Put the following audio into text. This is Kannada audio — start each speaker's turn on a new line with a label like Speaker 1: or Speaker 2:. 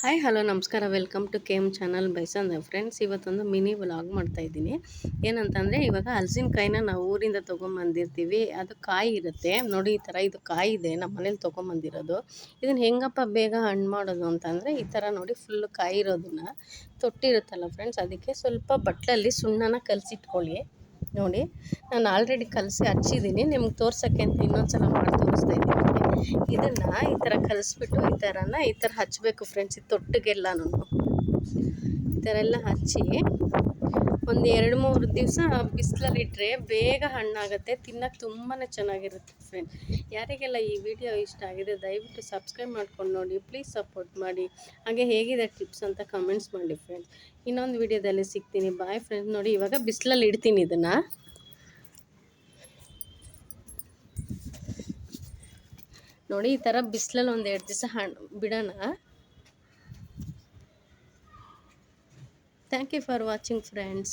Speaker 1: ಹಾಯ್ ಹಲೋ ನಮಸ್ಕಾರ. Welcome to K M channel ಬೈಸಂದ friends ಇವತ್ತೊಂದು ಮಿನಿ ವ್ಲಾಗ್ ಮಾಡ್ತಾ ಇದ್ದೀನಿ. ಏನಂತಂದರೆ, ಇವಾಗ ಹಲಸಿನಕಾಯಿನ ನಾವು ಊರಿಂದ ತೊಗೊಂಬಂದಿರ್ತೀವಿ. ಅದು ಕಾಯಿ ಇರುತ್ತೆ. ನೋಡಿ, ಈ ಥರ ಇದು ಕಾಯಿ ಇದೆ. ನಮ್ಮ ಮನೇಲಿ ತೊಗೊಂಬಂದಿರೋದು. ಇದನ್ನು ಹೆಂಗಪ್ಪ ಬೇಗ ಹಣ್ಣು ಮಾಡೋದು ಅಂತಂದರೆ, ಈ ಥರ ನೋಡಿ ಫುಲ್ಲು ಕಾಯಿ ಇರೋದನ್ನ. ತೊಟ್ಟಿರುತ್ತಲ್ಲ ಫ್ರೆಂಡ್ಸ್ ಅದಕ್ಕೆ ಸ್ವಲ್ಪ ಬಟ್ಲಲ್ಲಿ ಸುಣ್ಣನ ಕಲಸಿಟ್ಕೊಳ್ಳಿ. ನೋಡಿ, ನಾನು ಆಲ್ರೆಡಿ ಕಲಸಿ ಹಚ್ಚಿದ್ದೀನಿ ನಿಮ್ಗೆ ತೋರ್ಸೋಕ್ಕೆ ಅಂತ ಇನ್ನೊಂದು ಸಲ ಮಾಡಿ ತೋರಿಸ್ತಾ ಇದ್ದೀನಿ. ಇದನ್ನು ಈ ಥರ ಕಲಿಸ್ಬಿಟ್ಟು ಈ ಥರನ ಈ ಥರ ಹಚ್ಚಬೇಕು ಫ್ರೆಂಡ್ಸ್ ಇದು ತೊಟ್ಟಿಗೆಲ್ಲನೂ ಈ ಥರ ಎಲ್ಲ ಹಚ್ಚಿ ಒಂದು ಎರಡು ಮೂರು ದಿವಸ ಬಿಸಿಲಲ್ಲಿಟ್ಟರೆ ಬೇಗ ಹಣ್ಣಾಗುತ್ತೆ ತಿನ್ನೋಕ್ಕೆ ತುಂಬಾ ಚೆನ್ನಾಗಿರುತ್ತೆ ಫ್ರೆಂಡ್ ಯಾರಿಗೆಲ್ಲ ಈ ವಿಡಿಯೋ ಇಷ್ಟ ಆಗಿದೆ, ದಯವಿಟ್ಟು ಸಬ್ಸ್ಕ್ರೈಬ್ ಮಾಡ್ಕೊಂಡು ನೋಡಿ ಪ್ಲೀಸ್ ಸಪೋರ್ಟ್ ಮಾಡಿ. ಹಾಗೆ ಹೇಗಿದೆ ಟಿಪ್ಸ್ ಅಂತ ಕಮೆಂಟ್ಸ್ ಮಾಡಿ ಫ್ರೆಂಡ್ಸ್ ಇನ್ನೊಂದು ವಿಡಿಯೋದಲ್ಲಿ ಸಿಗ್ತೀನಿ. ಬಾಯ್ ಫ್ರೆಂಡ್ಸ್ ನೋಡಿ ಇವಾಗ ಬಿಸಿಲಲ್ಲಿ ಇಡ್ತೀನಿ ಇದನ್ನು. ನೋಡಿ ಈ ಥರ ಬಿಸಿಲಲ್ಲಿ ಒಂದು ಎರಡು ದಿವಸ ಹಣ್ಣು ಬಿಡೋಣ. Thank you for watching friends